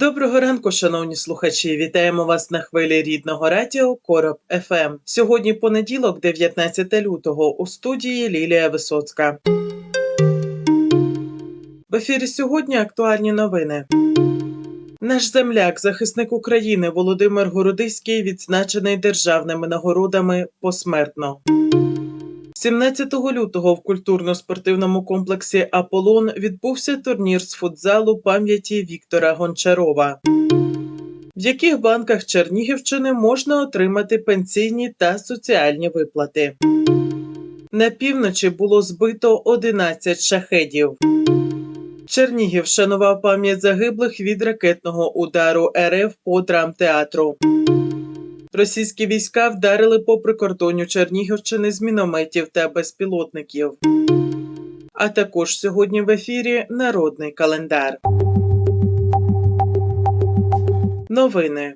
Доброго ранку, шановні слухачі! Вітаємо вас на хвилі рідного радіо Короб ФМ. Сьогодні понеділок, 19 лютого, у студії Лілія Висоцька. В ефірі сьогодні актуальні новини. Наш земляк, захисник України Володимир Городиський, відзначений державними нагородами посмертно. 17 лютого в культурно-спортивному комплексі Аполлон відбувся турнір з футзалу пам'яті Віктора Гончарова. В яких банках Чернігівщини можна отримати пенсійні та соціальні виплати? На півночі було збито 11 шахедів. Чернігів вшанував пам'ять загиблих від ракетного удару РФ по драмтеатру. Російські війська вдарили по прикордонню Чернігівщини з мінометів та безпілотників. А також сьогодні в ефірі Народний календар. Новини.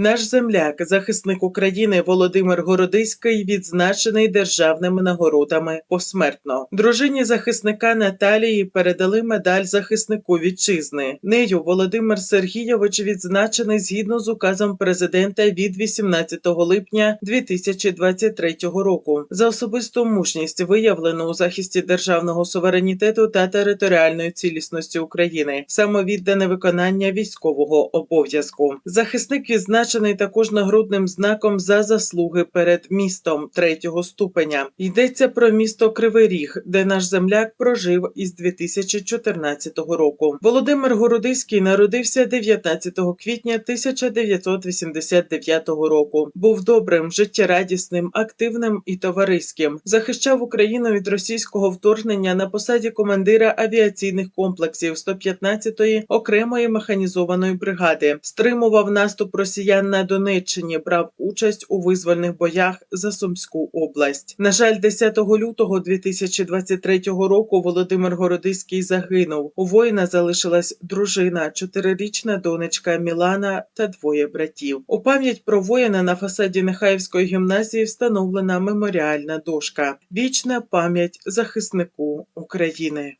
Наш земляк, захисник України Володимир Городиський, відзначений державними нагородами посмертно. Дружині захисника Наталії передали медаль захиснику вітчизни. Нею Володимир Сергійович відзначений згідно з указом президента від 18 липня 2023 року за особисту мужність, виявлену у захисті державного суверенітету та територіальної цілісності України, самовіддане виконання військового обов'язку. Захисник відзначений також нагрудним знаком за заслуги перед містом третього ступеня. Йдеться про місто Кривий Ріг, де наш земляк прожив із 2014 року. Володимир Городиський народився 19 квітня 1989 року. Був добрим, життєрадісним, активним і товариським. Захищав Україну від російського вторгнення на посаді командира авіаційних комплексів 115-ї окремої механізованої бригади. Стримував наступ росіян на Донеччині, брав участь у визвольних боях за Сумську область. На жаль, 10 лютого 2023 року Володимир Городиський загинув. У воїна залишилась дружина, чотирирічна донечка Мілана та двоє братів. У пам'ять про воїна на фасаді Нехаївської гімназії встановлена меморіальна дошка. Вічна пам'ять захиснику України. –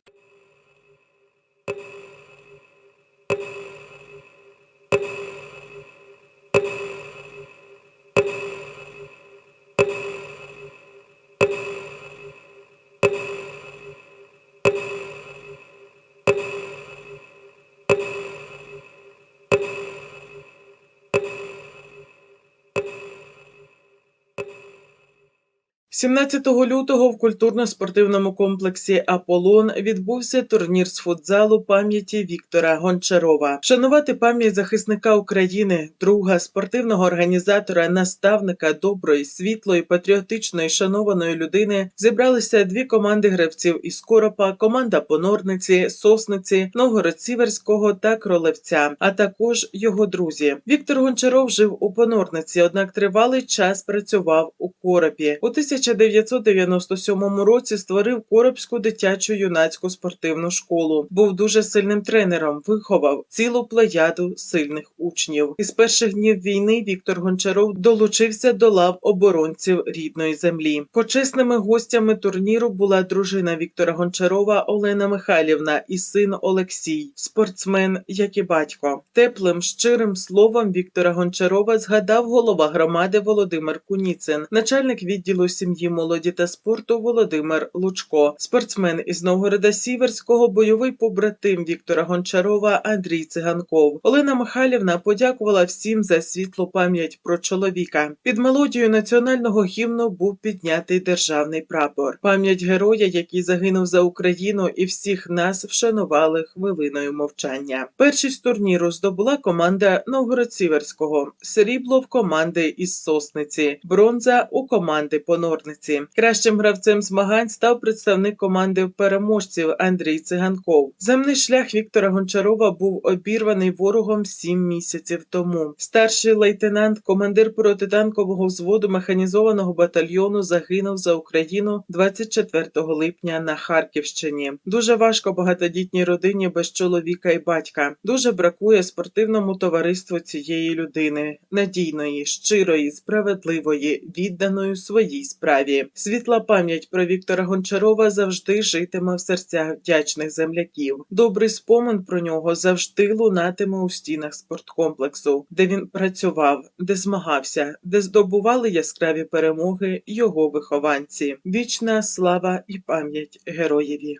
17 лютого в культурно-спортивному комплексі Аполлон відбувся турнір з футзалу пам'яті Віктора Гончарова. Шанувати пам'ять захисника України, друга спортивного організатора, наставника доброї, світлої, патріотичної, шанованої людини зібралися дві команди гравців із Коропа, команда Понорниці, Сосниці, Новгород-Сіверського та Кролевця, а також його друзі. Віктор Гончаров жив у Понорниці, однак тривалий час працював у Коропі. У 1997 році створив Коробську дитячу юнацьку спортивну школу. Був дуже сильним тренером, виховав цілу плеяду сильних учнів. Із перших днів війни Віктор Гончаров долучився до лав оборонців рідної землі. Почесними гостями турніру була дружина Віктора Гончарова Олена Михайлівна і син Олексій, спортсмен, як і батько. Теплим щирим словом Віктора Гончарова згадав голова громади Володимир Куніцин, начальник відділу сім'ї, молоді та спорту Володимир Лучко, спортсмен із Новгорода Сіверського, бойовий побратим Віктора Гончарова Андрій Циганков. Олена Михайлівна подякувала всім за світлу пам'ять про чоловіка. Під мелодією національного гімну був піднятий державний прапор. Пам'ять героя, який загинув за Україну, і всіх нас вшанували хвилиною мовчання. Першість турніру здобула команда Новгород Сіверського, срібло в команди із Сосниці, бронза у команди Понорниці. Опорниці. Кращим гравцем змагань став представник команди переможців Андрій Циганков. Земний шлях Віктора Гончарова був обірваний ворогом сім місяців тому. Старший лейтенант, командир протитанкового взводу механізованого батальйону, загинув за Україну 24 липня на Харківщині. Дуже важко багатодітній родині без чоловіка і батька. Дуже бракує спортивному товариству цієї людини, надійної, щирої, справедливої, відданої своїй справі. Світла пам'ять про Віктора Гончарова завжди житиме в серцях вдячних земляків. Добрий спомин про нього завжди лунатиме у стінах спорткомплексу, де він працював, де змагався, де здобували яскраві перемоги його вихованці. Вічна слава і пам'ять героєві.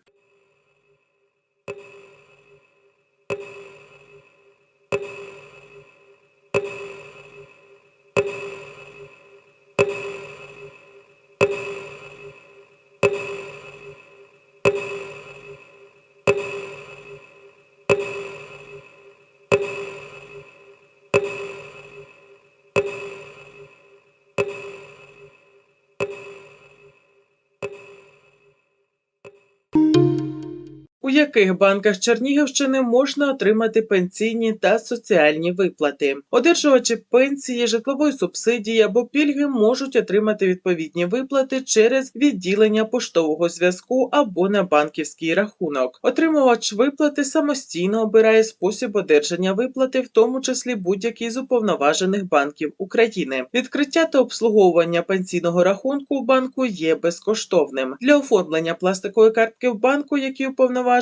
Яких банках Чернігівщини можна отримати пенсійні та соціальні виплати? Одержувачі пенсії, житлової субсидії або пільги можуть отримати відповідні виплати через відділення поштового зв'язку або на банківський рахунок. Отримувач виплати самостійно обирає спосіб одержання виплати, в тому числі будь-який з уповноважених банків України. Відкриття та обслуговування пенсійного рахунку в банку є безкоштовним. Для оформлення пластикової картки в банку, який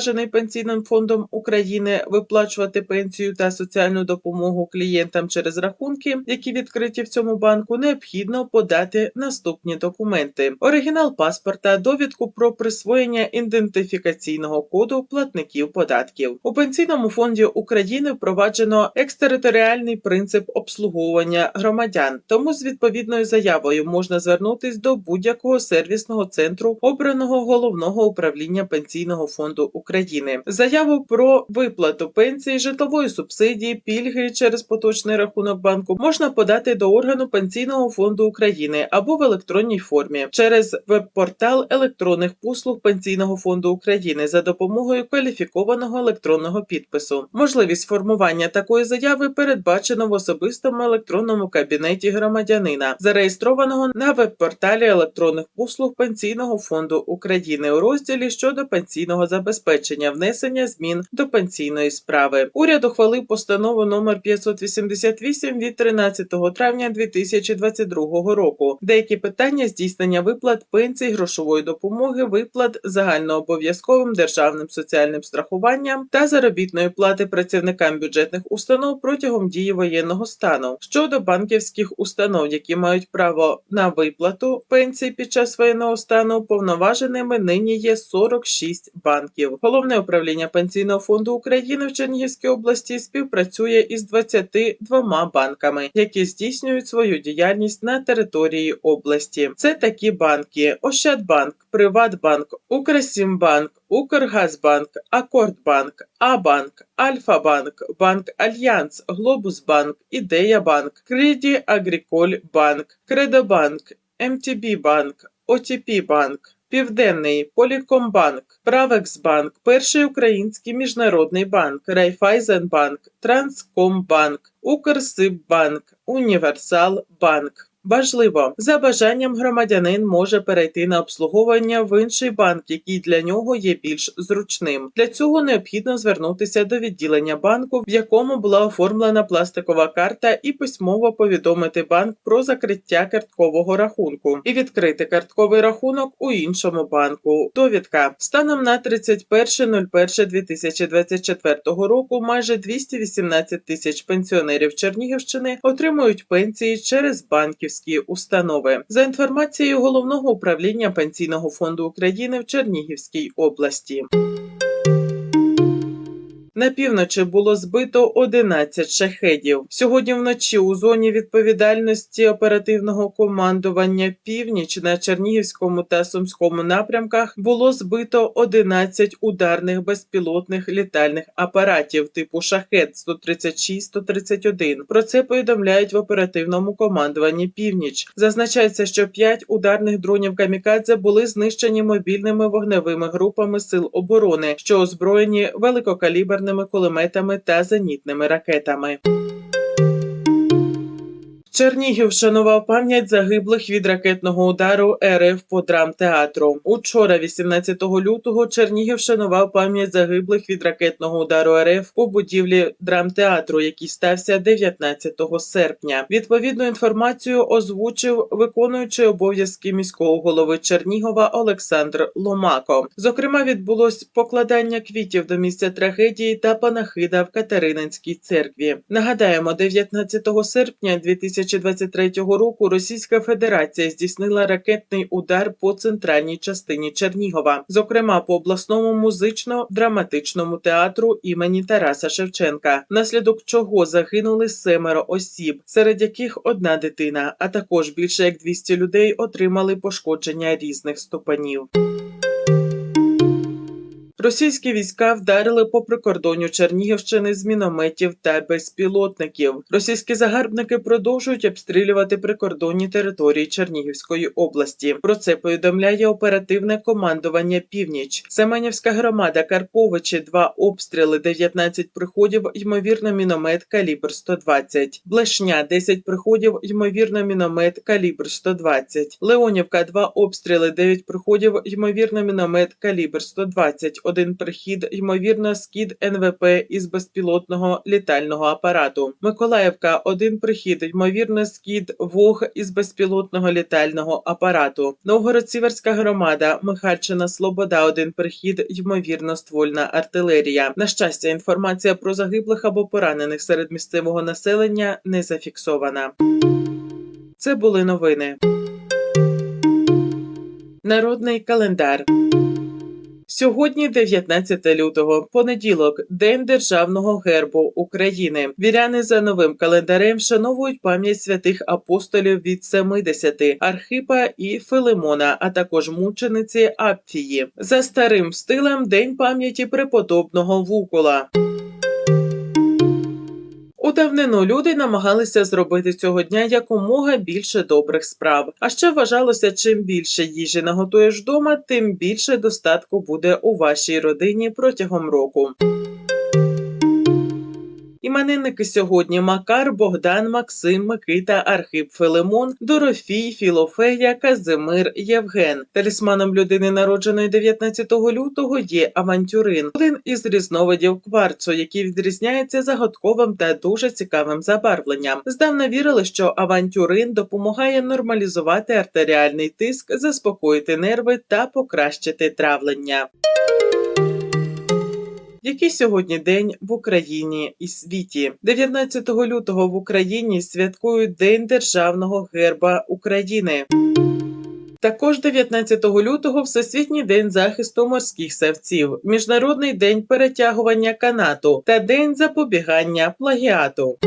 уповноважений пенсійним фондом України виплачувати пенсію та соціальну допомогу клієнтам через рахунки, які відкриті в цьому банку, необхідно подати наступні документи: оригінал паспорта, довідку про присвоєння ідентифікаційного коду платників податків. У пенсійному фонді України впроваджено екстериторіальний принцип обслуговування громадян. Тому з відповідною заявою можна звернутись до будь-якого сервісного центру обраного головного управління пенсійного фонду України. Заяву про виплату пенсії, житлової субсидії, пільги через поточний рахунок банку можна подати до органу пенсійного фонду України або в електронній формі через веб-портал електронних послуг пенсійного фонду України за допомогою кваліфікованого електронного підпису. Можливість формування такої заяви передбачено в особистому електронному кабінеті громадянина, зареєстрованого на веб-порталі електронних послуг пенсійного фонду України у розділі щодо пенсійного забезпечення внесення змін до пенсійної справи. Уряд ухвалив постанову номер 588 від 13 травня 2022 року. Деякі питання здійснення виплат пенсій, грошової допомоги, виплат загальнообов'язковим державним соціальним страхуванням та заробітної плати працівникам бюджетних установ протягом дії воєнного стану щодо банківських установ, які мають право на виплату пенсій під час воєнного стану, повноваженими нині є 46 банків. Головне управління пенсійного фонду України в Чернігівській області співпрацює із 22 банками, які здійснюють свою діяльність на території області. Це такі банки: Ощадбанк, Приватбанк, Укрсімбанк, Укргазбанк, Акордбанк, Абанк, Альфа-банк, Банк Альянс, Глобусбанк, Ідея-банк, Креді Агріколь Банк, Кредобанк, МТБ банк, ОТП банк. Південний Полікомбанк, Правексбанк, Перший Український міжнародний банк, Райфайзенбанк, Транскомбанк, Укрсиббанк, Універсал Банк. Важливо, за бажанням громадянин може перейти на обслуговування в інший банк, який для нього є більш зручним. Для цього необхідно звернутися до відділення банку, в якому була оформлена пластикова карта, і письмово повідомити банк про закриття карткового рахунку і відкрити картковий рахунок у іншому банку. Довідка станом на 31.01.2024 року майже 218 тисяч пенсіонерів Чернігівщини отримують пенсії через банківські установи. За інформацією головного управління пенсійного фонду України в Чернігівській області. На півночі було збито 11 шахедів. Сьогодні вночі у зоні відповідальності оперативного командування північ на Чернігівському та Сумському напрямках було збито 11 ударних безпілотних літальних апаратів типу шахет 136-131. Про це повідомляють в оперативному командуванні північ. Зазначається, що 5 ударних дронів камікадзе були знищені мобільними вогневими групами сил оборони, що озброєні великокаліберними кулеметами та зенітними ракетами. Чернігів вшанував пам'ять загиблих від ракетного удару РФ по драмтеатру. Учора, 18 лютого, Чернігів вшанував пам'ять загиблих від ракетного удару РФ по будівлі драмтеатру, який стався 19 серпня. Відповідну інформацію озвучив виконуючий обов'язки міського голови Чернігова Олександр Ломако. Зокрема, відбулось покладання квітів до місця трагедії та панахида в Катерининській церкві. Нагадаємо, 19 серпня 2023 року Російська Федерація здійснила ракетний удар по центральній частині Чернігова, зокрема по обласному музично-драматичному театру імені Тараса Шевченка, внаслідок чого загинули семеро осіб, серед яких одна дитина, а також більше як 200 людей отримали пошкодження різних ступенів. Російські війська вдарили по прикордонню Чернігівщини з мінометів та безпілотників. Російські загарбники продовжують обстрілювати прикордонні території Чернігівської області. Про це повідомляє оперативне командування Північ. Семенівська громада Карповичі, два обстріли, 19 приходів, ймовірно, міномет калібр 120. Блешня, 10 приходів, ймовірно, міномет калібр 120. Леонівка, два обстріли, 9 приходів, ймовірно, міномет калібр 120 один прихід, ймовірно, скид НВП із безпілотного літального апарату. Миколаївка, один прихід, ймовірно, скид ВОГ із безпілотного літального апарату. Новгород-Сіверська громада, Михальчина, Слобода, один прихід, ймовірно, ствольна артилерія. На щастя, інформація про загиблих або поранених серед місцевого населення не зафіксована. Це були новини. Народний календар. Сьогодні 19 лютого, понеділок, День Державного гербу України. Віряни за новим календарем вшановують пам'ять святих апостолів від 70 Архипа і Филимона, а також мучениці Апфії. За старим стилем День пам'яті преподобного Вукола. Давнину люди намагалися зробити цього дня якомога більше добрих справ. А ще вважалося, чим більше їжі наготуєш вдома, тим більше достатку буде у вашій родині протягом року. Іменинники сьогодні Макар, Богдан, Максим, Микита, Архип, Филимон, Дорофій, Філофея, Казимир, Євген. Талісманом людини, народженої 19 лютого, є авантюрин, один із різновидів кварцу, який відрізняється загадковим та дуже цікавим забарвленням. Здавна вірили, що авантюрин допомагає нормалізувати артеріальний тиск, заспокоїти нерви та покращити травлення. Який сьогодні день в Україні і світі? 19 лютого в Україні святкують День Державного герба України. Також 19 лютого Всесвітній день захисту морських савців, Міжнародний день перетягування канату та День запобігання плагіату.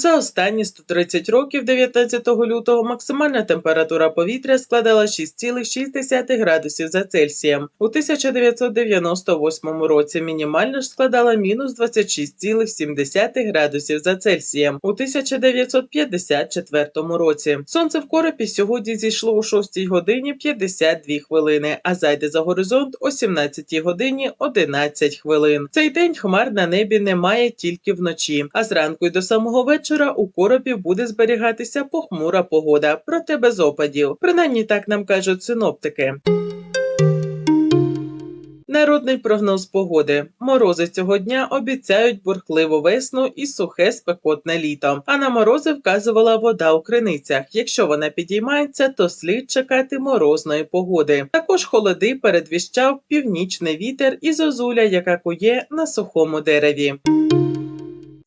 За останні 130 років 19 лютого максимальна температура повітря складала 6,6 градусів за Цельсієм. У 1998 році мінімальна ж складала мінус 26,7 градусів за Цельсієм. У 1954 році. Сонце в коропі сьогодні зійшло о 6 годині 52 хвилини, а зайде за горизонт о 17 годині 11 хвилин. Цей день хмар на небі немає тільки вночі, а зранку й до самого вечора вечора у коропі буде зберігатися похмура погода, проте без опадів. Принаймні так нам кажуть синоптики. Народний прогноз погоди. Морози цього дня обіцяють бурхливу весну і сухе спекотне літо. А на морози вказувала вода у криницях. Якщо вона підіймається, то слід чекати морозної погоди. Також холоди передвіщав північний вітер і зозуля, яка кує на сухому дереві.